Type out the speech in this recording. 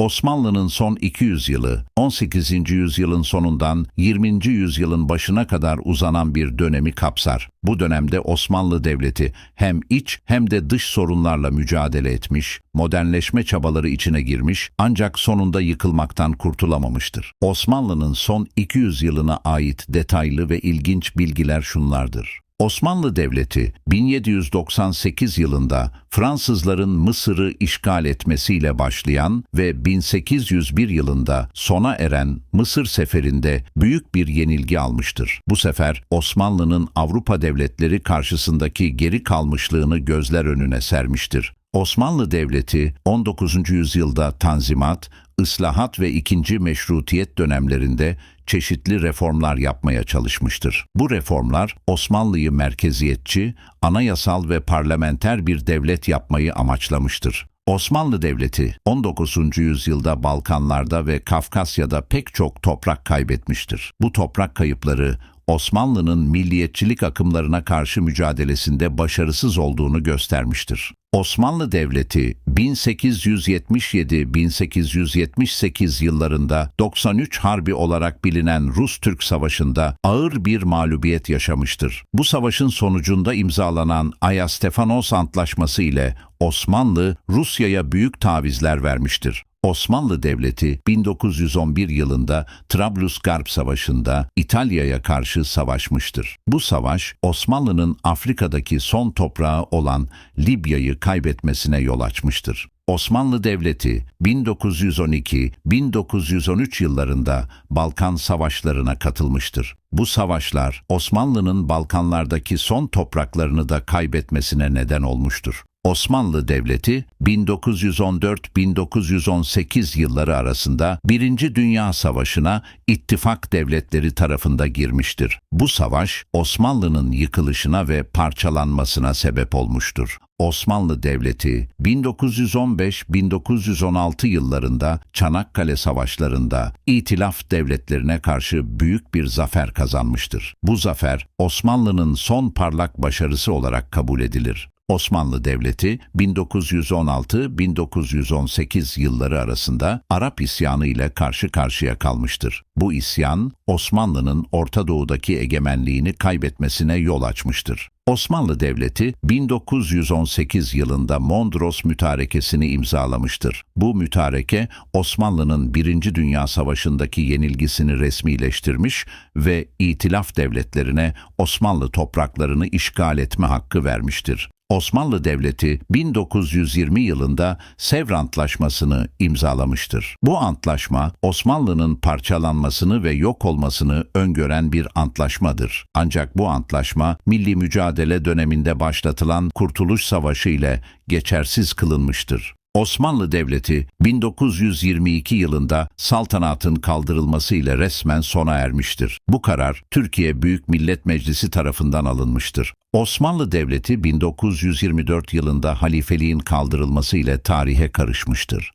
Osmanlı'nın son 200 yılı, 18. yüzyılın sonundan 20. yüzyılın başına kadar uzanan bir dönemi kapsar. Bu dönemde Osmanlı Devleti hem iç hem de dış sorunlarla mücadele etmiş, modernleşme çabaları içine girmiş ancak sonunda yıkılmaktan kurtulamamıştır. Osmanlı'nın son 200 yılına ait detaylı ve ilginç bilgiler şunlardır. Osmanlı Devleti 1798 yılında Fransızların Mısır'ı işgal etmesiyle başlayan ve 1801 yılında sona eren Mısır seferinde büyük bir yenilgi almıştır. Bu sefer Osmanlı'nın Avrupa devletleri karşısındaki geri kalmışlığını gözler önüne sermiştir. Osmanlı Devleti 19. yüzyılda Tanzimat, ıslahat ve ikinci meşrutiyet dönemlerinde çeşitli reformlar yapmaya çalışmıştır. Bu reformlar Osmanlı'yı merkeziyetçi, anayasal ve parlamenter bir devlet yapmayı amaçlamıştır. Osmanlı Devleti 19. yüzyılda Balkanlarda ve Kafkasya'da pek çok toprak kaybetmiştir. Bu toprak kayıpları Osmanlı'nın milliyetçilik akımlarına karşı mücadelesinde başarısız olduğunu göstermiştir. Osmanlı Devleti 1877-1878 yıllarında 93 Harbi olarak bilinen Rus-Türk Savaşı'nda ağır bir mağlubiyet yaşamıştır. Bu savaşın sonucunda imzalanan Aya-Stefanos Antlaşması ile Osmanlı Rusya'ya büyük tavizler vermiştir. Osmanlı Devleti 1911 yılında Trablus-Garp Savaşı'nda İtalya'ya karşı savaşmıştır. Bu savaş Osmanlı'nın Afrika'daki son toprağı olan Libya'yı kaybetmesine yol açmıştır. Osmanlı Devleti 1912-1913 yıllarında Balkan Savaşlarına katılmıştır. Bu savaşlar Osmanlı'nın Balkanlardaki son topraklarını da kaybetmesine neden olmuştur. Osmanlı Devleti 1914-1918 yılları arasında Birinci Dünya Savaşı'na ittifak devletleri tarafında girmiştir. Bu savaş Osmanlı'nın yıkılışına ve parçalanmasına sebep olmuştur. Osmanlı Devleti 1915-1916 yıllarında Çanakkale Savaşları'nda İtilaf devletlerine karşı büyük bir zafer kazanmıştır. Bu zafer Osmanlı'nın son parlak başarısı olarak kabul edilir. Osmanlı Devleti 1916-1918 yılları arasında Arap isyanı ile karşı karşıya kalmıştır. Bu isyan Osmanlı'nın Orta Doğu'daki egemenliğini kaybetmesine yol açmıştır. Osmanlı Devleti 1918 yılında Mondros Mütarekesini imzalamıştır. Bu mütareke Osmanlı'nın Birinci Dünya Savaşı'ndaki yenilgisini resmileştirmiş ve İtilaf devletlerine Osmanlı topraklarını işgal etme hakkı vermiştir. Osmanlı Devleti 1920 yılında Sevr Antlaşması'nı imzalamıştır. Bu antlaşma Osmanlı'nın parçalanmasını ve yok olmasını öngören bir antlaşmadır. Ancak bu antlaşma milli mücadele döneminde başlatılan Kurtuluş Savaşı ile geçersiz kılınmıştır. Osmanlı Devleti 1922 yılında saltanatın kaldırılması ile resmen sona ermiştir. Bu karar Türkiye Büyük Millet Meclisi tarafından alınmıştır. Osmanlı Devleti 1924 yılında halifeliğin kaldırılması ile tarihe karışmıştır.